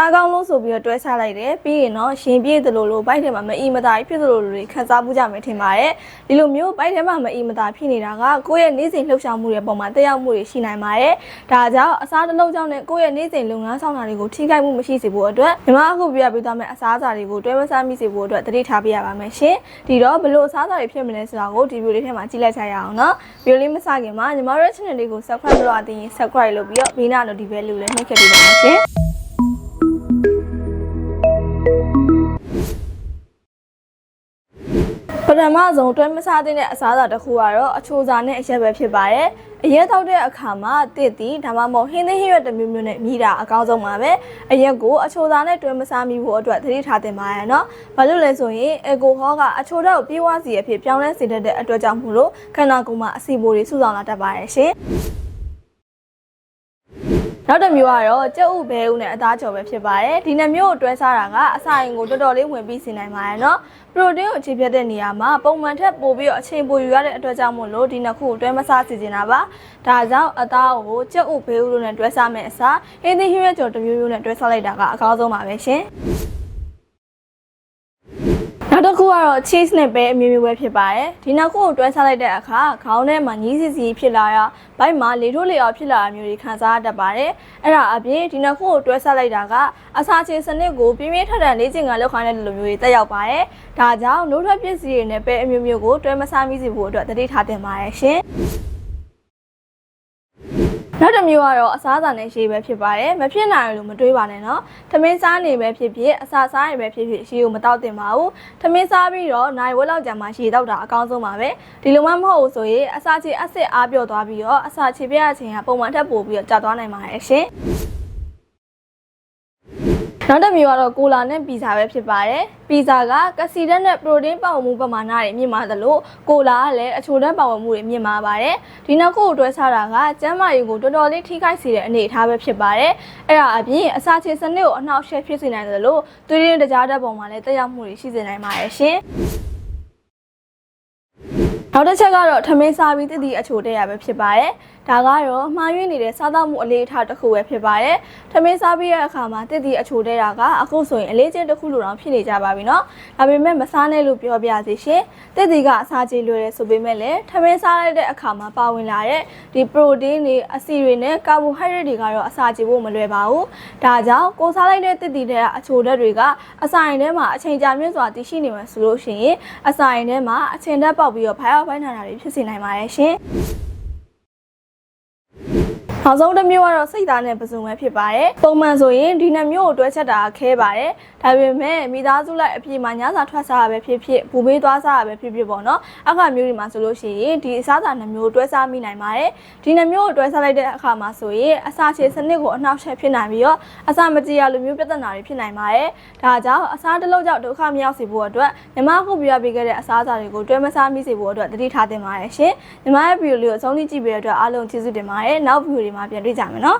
စားကောင်းလို့ဆိုပြီးတော့တွဲချလိုက်တယ်ပြီးရင်တော့ရှင်ပြည့်သလိုလိုဘိုက်ထဲမှာမအီမသာဖြစ်သလိုလိုတွေခန်းစားမှုကြမယ်ထင်ပါတယ်ဒီလိုမျိုးဘိုက်ထဲမှာမအီမသာဖြစ်နေတာကကိုယ့်ရဲ့နေ့စဉ်လှုပ်ရှားမှုတွေပုံမှာတက်ရောက်မှုတွေရှိနိုင်ပါတယ်ဒါကြောင့်အစားတစ်လုံးကြောင့်နဲ့ကိုယ့်ရဲ့နေ့စဉ်လုပ်ငန်းဆောင်တာတွေကိုထိခိုက်မှုမရှိစေဖို့အတွက်ညီမအခုပြပြပေးသွားမယ့်အစားအစာတွေကိုတွဲမစားမိစေဖို့အတွက်တတိထားပေးရပါမယ်ရှင်ဒီတော့ဘယ်လိုအစားအစာတွေဖြစ်မလဲဆိုတာကိုဒီဗီဒီယိုလေးထဲမှာကြည့်လိုက်ကြရအောင်နော်ဗီဒီယိုလေးမစခင်မှာညီမတို့ရဲ့ channel လေးကို subscribe လုပ်ရသေးရင် subscribe လုပ်ပြီးတော့ဘေးနား notification လေးကိုလည်းနှိပ်ခဲ့ပေးပါမယ်ရှင် ထမဆုံးတွဲမစားတဲ့အစားအစာတစ်ခုကတော့အချိုစာနဲ့အရက်ပဲဖြစ်ပါတယ်။အရက်တောက်တဲ့အခါမှာတစ်တီဒါမှမဟုတ်ဟင်းသီးဟင်းရွက်တစ်မျိုးမျိုးနဲ့မြည်တာအကောင်းဆုံးပါပဲ။အရက်ကိုအချိုစာနဲ့တွဲမစားမိဖို့အတွက်သတိထားသင့်ပါရဲ့နော်။ဘာလို့လဲဆိုရင်အယ်ကိုဟောကအချိုဓာတ်ကိုပြေးဝစီအဖြစ်ပြောင်းလဲစေတတ်တဲ့အတွက်ကြောင့်မို့လို့ခန္ဓာကိုယ်မှာအဆီပိုတွေစုဆောင်လာတတ်ပါတယ်ရှင်။ နောက်တစ်မျိုးကတော့ကြက်ဥဘဲဥနဲ့အသားကြော်ပဲဖြစ်ပါတယ်ဒီနှစ်မျိုးကိုတွဲစားတာကအစာရင်ကိုတော်တော်လေးဝင်ပြီးစီနိုင်ပါတယ်နော်ပရိုတင်းကိုအခြေဖြတ်တဲ့နေရာမှာပုံမှန်ထက်ပိုပြီးတော့အချိန်ပိုယူရတဲ့အတွက်ကြောင့်မို့လို့ဒီနှစ်ခုကိုတွဲမစားစီစဉ်တာပါဒါကြောင့်အသားကိုကြက်ဥဘဲဥတို့နဲ့တွဲစားမယ်အစားဟင်းသီးဟင်းရွက်ကြော်တစ်မျိုးမျိုးနဲ့တွဲစားလိုက်တာကအကောင်းဆုံးပါပဲရှင်နော က်တစ်ခုကတော့ cheese နဲ့ပဲအမျိုးမျိုးပဲဖြစ်ပါတယ်ဒီနောက်ခုကိုတွဲစားလိုက်တဲ့အခါခေါင်းထဲမှာညီးစီစီဖြစ်လာရဘိုက်မှာလေထိုးလေအောင်ဖြစ်လာတာမျိုးတွေခံစားရတတ်ပါတယ်အဲ့ဒါအပြင်ဒီနောက်ခုကိုတွဲစားလိုက်တာကအစာချေစနစ်ကိုပြင်းပြင်းထန်ထန်လေ့ကျင့်ခန်းလုပ်ခိုင်းတဲ့လူမျိုးတွေတက်ရောက်ပါတယ်ဒါကြောင့်နိုးထွက်ပစ္စည်းတွေနဲ့ပဲအမျိုးမျိုးကိုတွဲမစားမိစေဖို့အတွက်တတိထားတင်ပါတယ်ရှင် နောက်တစ်မျိုးကတော့အစားအစာနဲ့ရှေးပဲဖြစ်ပါတယ်မဖြစ်နိုင်လို့မတွေးပါနဲ့နော်ထမင်းစားနေပဲဖြစ်ဖြစ်အစာစားနေပဲဖြစ်ဖြစ်ရှေးကိုမတောက်တင်ပါဘူးထမင်းစားပြီးတော့နိုင်ဝက်လောက်ကြာမှရှေးတောက်တာအကောင်းဆုံးပါပဲဒီလိုမှမဟုတ်ဘူးဆိုရင်အစာချေအဆစ်အားပြော့သွားပြီးတော့အစာချေပြရခြင်းကပုံမှန်ထက်ပိုပြီးတော့ကြာသွားနိုင်ပါတယ်ရှင် နောက်တစ်မျိုးကတော့ကိုလာနဲ့ပီဇာပဲဖြစ်ပါတယ်။ပီဇာကကစီဓာတ်နဲ့ပရိုတင်းပါဝင်မှုပမာဏတွေမြင့်မာသလိုကိုလာကလည်းအချိုဓာတ်ပါဝင်မှုတွေမြင့်မာပါတယ်။ဒီနောက်ခုကိုတွဲစားတာကကျန်းမာရေးကိုတော်တော်လေးထိခိုက်စေတဲ့အနေအထားပဲဖြစ်ပါတယ်။အဲ့ဒါအပြင်အစာချေစနစ်ကိုအနှောက်အယှက်ဖြစ်စေနိုင်တယ်လို့သွေးရင်းတကြားဓာတ်ပုံမှာလည်းတက်ရောက်မှုတွေရှိစေနိုင်ပါတယ်ရှင်။ နောက်တစ်ချက်ကတော့ထမင်းစားပြီးတည်တည်အချိုတဲ့ရပဲဖြစ်ပါတယ်။ဒါကတော့မှားယွင်းနေတဲ့စားသောက်မှုအလေးအထားတစ်ခုပဲဖြစ်ပါတယ်။ထမင်းစားပြီးတဲ့အခါမှာတည်တည်အချိုတဲ့တာကအခုဆိုရင်အလေးကျတစ်ခုလိုတောင်ဖြစ်နေကြပါပြီနော်။ဒါပေမဲ့မစားနဲ့လို့ပြောပြစီရှင်။တည်တည်ကအစာကြေလွယ်တယ်ဆိုပေမဲ့လည်းထမင်းစားလိုက်တဲ့အခါမှာပါဝင်လာတဲ့ဒီပရိုတင်းတွေအဆီတွေနဲ့ကာဘိုဟိုက်ဒရိတ်တွေကတော့အစာကြေဖို့မလွယ်ပါဘူး။ဒါကြောင့်ကိုစားလိုက်တဲ့တည်တည်တဲ့အချိုဓာတ်တွေကအစာရင်ထဲမှာအချိန်ကြာမြင့်စွာတည်ရှိနေမှာဆိုလို့ရှိရင်အစာရင်ထဲမှာအချိန်ဓာတ်ပေါက်ပြီးတော့ဖိုင်အောက်ဖိုင်နာတာတွေဖြစ်စေနိုင်ပါတယ်ရှင်။ နောက်ဆုံးတစ်မျိုးကတော့စိတ်သားနဲ့ပစုံပဲဖြစ်ပါတယ်။ပုံမှန်ဆိုရင်ဒီနှစ်မျိုးကိုတွဲချက်တာခဲပါတယ်။ဒါပေမဲ့မိသားစုလိုက်အပြည့်မှာညစာထွက်စားရပဲဖြစ်ဖြစ်ဘူမေးသွားစားရပဲဖြစ်ဖြစ်ပေါ့နော်။အခါမျိုးတွေမှာဆိုလို့ရှိရင်ဒီအစားအစာနှစ်မျိုးတွဲစားမိနိုင်ပါတယ်။ဒီနှစ်မျိုးကိုတွဲစားလိုက်တဲ့အခါမှာဆိုရင်အစာချေစနစ်ကိုအနှောက်အယှက်ဖြစ်နိုင်ပြီးတော့အစာမကြေရလိုမျိုးပြဿနာတွေဖြစ်နိုင်ပါတယ်။ဒါကြောင့်အစားတစ်လုံးကြောင့်ဒုက္ခမရောက်စေဖို့အတွက်ညီမခုပြရပေးခဲ့တဲ့အစားအစာတွေကိုတွဲမစားမိစေဖို့အတွက်တတိထားတင်ပါတယ်ရှင်။ညီမရဲ့ဗီဒီယိုလေးကိုအဆုံးထိကြည့်ပေးတဲ့အတွက်အားလုံးကျေးဇူးတင်ပါတယ်။နောက်ဗီဒီယိုတွေမှာပြန်တွေ့ကြမယ်နော်